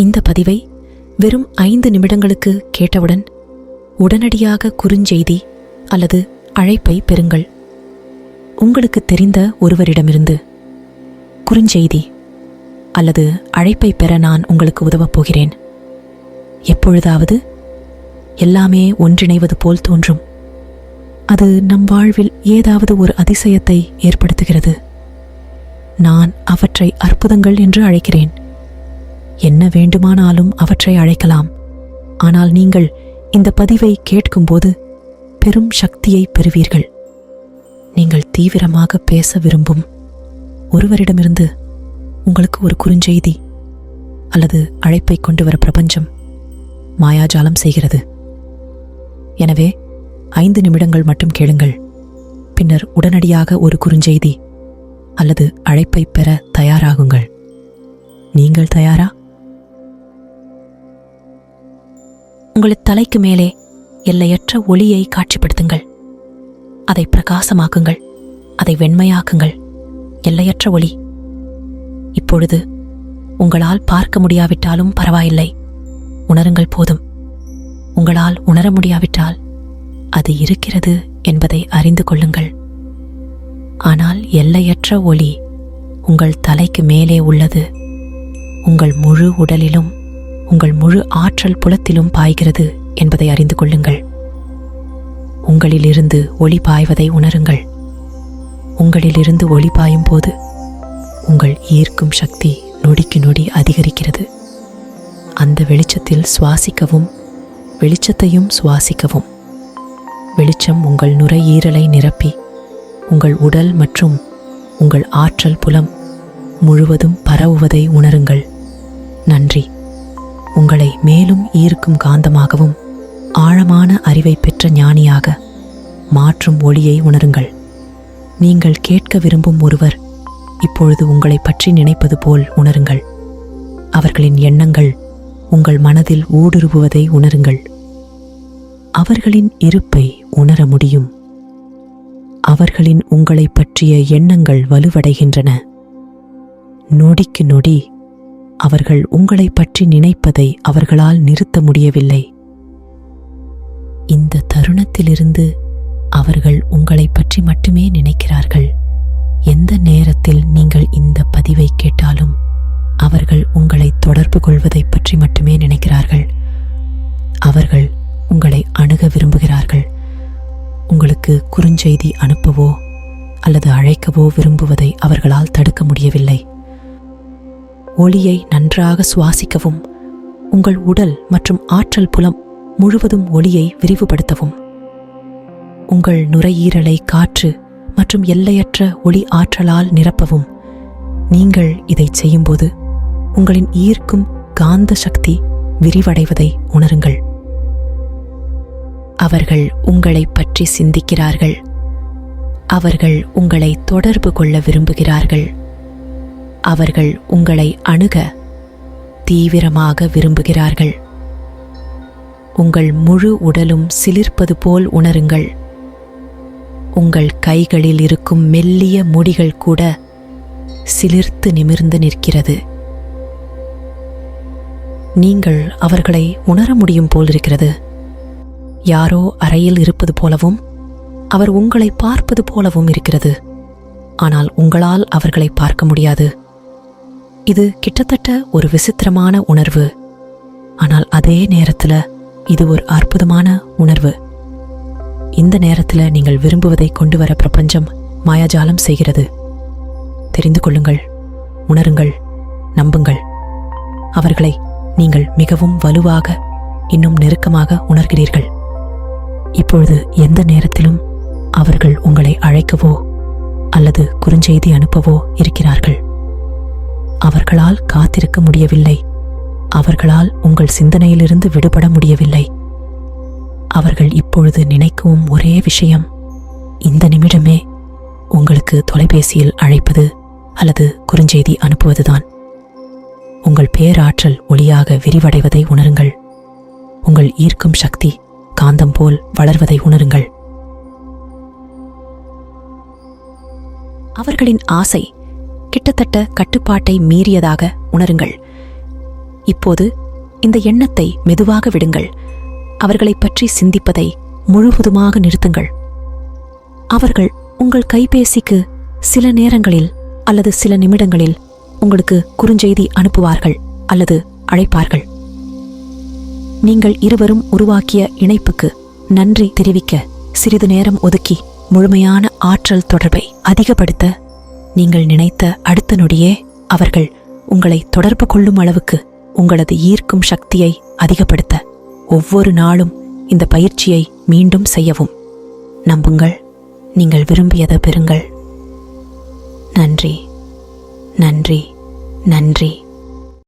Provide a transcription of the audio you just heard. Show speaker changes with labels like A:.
A: இந்த பதிவை வெறும் ஐந்து நிமிடங்களுக்கு கேட்டவுடன் உடனடியாக குறுஞ்செய்தி அல்லது அழைப்பை பெறுங்கள். உங்களுக்கு தெரிந்த ஒருவரிடமிருந்து குறுஞ்செய்தி அல்லது அழைப்பை பெற நான் உங்களுக்கு உதவப் போகிறேன். எப்பொழுதாவது எல்லாமே ஒன்றிணைவது போல் தோன்றும். அது நம் வாழ்வில் ஏதாவது ஒரு அதிசயத்தை ஏற்படுத்துகிறது. நான் அவற்றை அற்புதங்கள் என்று அழைக்கிறேன். என்ன வேண்டுமானாலும் அவற்றை அழைக்கலாம். ஆனால் நீங்கள் இந்த பதிவை கேட்கும்போது பெரும் சக்தியை பெறுவீர்கள். நீங்கள் தீவிரமாக பேச விரும்பும் ஒருவரிடமிருந்து உங்களுக்கு ஒரு குறுஞ்செய்தி அல்லது அழைப்பை கொண்டு வர பிரபஞ்சம் மாயாஜாலம் செய்கிறது. எனவே ஐந்து நிமிடங்கள் மட்டும் கேளுங்கள். பின்னர் உடனடியாக ஒரு குறுஞ்செய்தி அல்லது அழைப்பை பெற தயாராகுங்கள். நீங்கள் தயாரா? உங்கள் தலைக்கு மேலே எல்லையற்ற ஒளியை காட்சிப்படுத்துங்கள். அதை பிரகாசமாக்குங்கள். அதை வெண்மையாக்குங்கள். எல்லையற்ற ஒளி. இப்பொழுது உங்களால் பார்க்க முடியாவிட்டாலும் பரவாயில்லை. உணருங்கள் போதும். உங்களால் உணர முடியாவிட்டால் அது இருக்கிறது என்பதை அறிந்து கொள்ளுங்கள். ஆனால் எல்லையற்ற ஒளி உங்கள் தலைக்கு மேலே உள்ளது. உங்கள் முழு உடலிலும் உங்கள் முழு ஆற்றல் புலத்திலும் பாய்கிறது என்பதை அறிந்து கொள்ளுங்கள். உங்களிலிருந்து ஒளி பாய்வதை உணருங்கள். உங்களிலிருந்து ஒளி பாயும் போது உங்கள் ஈர்க்கும் சக்தி நொடிக்கு நொடி அதிகரிக்கிறது. அந்த வெளிச்சத்தில் சுவாசிக்கவும் வெளிச்சத்தையும் சுவாசிக்கவும். வெளிச்சம் உங்கள் நுரையீரலை நிரப்பி உங்கள் உடல் மற்றும் உங்கள் ஆற்றல் புலம் முழுவதும் பரவுவதை உணருங்கள். நன்றி. உங்களை மேலும் ஈர்க்கும் காந்தமாகவும் ஆழமான அறிவை பெற்ற ஞானியாக மாற்றும் ஒளியை உணருங்கள். நீங்கள் கேட்க விரும்பும் ஒருவர் இப்பொழுது உங்களை பற்றி நினைப்பது போல் உணருங்கள். அவர்களின் எண்ணங்கள் உங்கள் மனதில் ஊடுருவுவதை உணருங்கள். அவர்களின் இருப்பை உணர முடியும். அவர்களின் உங்களை பற்றிய எண்ணங்கள் வலுவடைகின்றன. நொடிக்கு நொடி அவர்கள் உங்களை பற்றி நினைப்பதை அவர்களால் நிறுத்த முடியவில்லை. இந்த தருணத்திலிருந்து அவர்கள் உங்களை பற்றி மட்டுமே நினைக்கிறார்கள். எந்த நேரத்தில் நீங்கள் இந்த பதிவை கேட்டாலும் அவர்கள் உங்களை தொடர்பு கொள்வதை பற்றி மட்டுமே நினைக்கிறார்கள். அவர்கள் உங்களை அணுக விரும்புகிறார்கள். உங்களுக்கு குறுஞ்செய்தி அனுப்பவோ அல்லது அழைக்கவோ விரும்புவதை அவர்களால் தடுக்க முடியவில்லை. ஒளியை நன்றாக சுவாசிக்கவும். உங்கள் உடல் மற்றும் ஆற்றல் புலம் முழுவதும் ஒளியை விரிவுபடுத்தவும். உங்கள் நுரையீரலை காற்று மற்றும் எல்லையற்ற ஒளி ஆற்றலால் நிரப்பவும். நீங்கள் இதை செய்யும்போது உங்களின் ஈர்க்கும் காந்த சக்தி விரிவடைவதை உணருங்கள். அவர்கள் உங்களை பற்றி சிந்திக்கிறார்கள். அவர்கள் உங்களை தொடர்பு கொள்ள விரும்புகிறார்கள். அவர்கள் உங்களை அணுக தீவிரமாக விரும்புகிறார்கள். உங்கள் முழு உடலும் சிலிர்ப்பது போல் உணருங்கள். உங்கள் கைகளில் இருக்கும் மெல்லிய முடிகள் கூட சிலிர்த்து நிமிர்ந்து நிற்கிறது. நீங்கள் அவர்களை உணர முடியும் போலிருக்கிறது யாரோ அறையில் இருப்பது போலவும் அவர் உங்களை பார்ப்பது போலவும் இருக்கிறது. ஆனால் உங்களால் அவர்களை பார்க்க முடியாது. இது கிட்டத்தட்ட ஒரு விசித்திரமான உணர்வு. ஆனால் அதே நேரத்தில் இது ஒரு அற்புதமான உணர்வு. இந்த நேரத்தில் நீங்கள் விரும்புவதை கொண்டு வர பிரபஞ்சம் மாயாஜாலம் செய்கிறது. தெரிந்து கொள்ளுங்கள் உணருங்கள் நம்புங்கள். அவர்களை நீங்கள் மிகவும் வலுவாக இன்னும் நெருக்கமாக உணர்கிறீர்கள். இப்பொழுது எந்த நேரத்திலும் அவர்கள் உங்களை அழைக்கவோ அல்லது குறுஞ்செய்தி அனுப்பவோ இருக்கிறார்கள். அவர்களால் காத்திருக்க முடியவில்லை. அவர்களால் உங்கள் சிந்தனையிலிருந்து விடுபட முடியவில்லை. அவர்கள் இப்பொழுது நினைக்கும் ஒரே விஷயம். இந்த நிமிடமே உங்களுக்கு தொலைபேசியில் அழைப்பது அல்லது குறுஞ்செய்தி அனுப்புவதுதான். உங்கள் பேராற்றல் ஒளியாக விரிவடைவதை உணருங்கள். உங்கள் ஈர்க்கும் சக்தி காந்தம் போல் வளர்வதை உணருங்கள். அவர்களின் ஆசை கிட்டத்தட்ட கட்டுப்பாட்டை மீறியதாக உணருங்கள். இப்போது இந்த எண்ணத்தை மெதுவாக விடுங்கள். அவர்களைப் பற்றி சிந்திப்பதை முழுவதுமாக நிறுத்துங்கள். அவர்கள் உங்கள் கைபேசிக்கு சில நேரங்களில் அல்லது சில நிமிடங்களில் உங்களுக்கு குறுஞ்செய்தி அனுப்புவார்கள் அல்லது அழைப்பார்கள். நீங்கள் இருவரும் உருவாக்கிய இணைப்புக்கு நன்றி தெரிவிக்க சிறிது நேரம் ஒதுக்கி முழுமையான ஆற்றல் தொடர்பை அதிகப்படுத்த நீங்கள் நினைத்த அடுத்த நொடியே அவர்கள் உங்களை தொடர்பு கொள்ளும் அளவுக்கு உங்களது ஈர்க்கும் சக்தியை அதிகப்படுத்த ஒவ்வொரு நாளும் இந்த பயிற்சியை மீண்டும் செய்யவும். நம்புங்கள் நீங்கள் விரும்பியதை பெறுங்கள். நன்றி நன்றி நன்றி.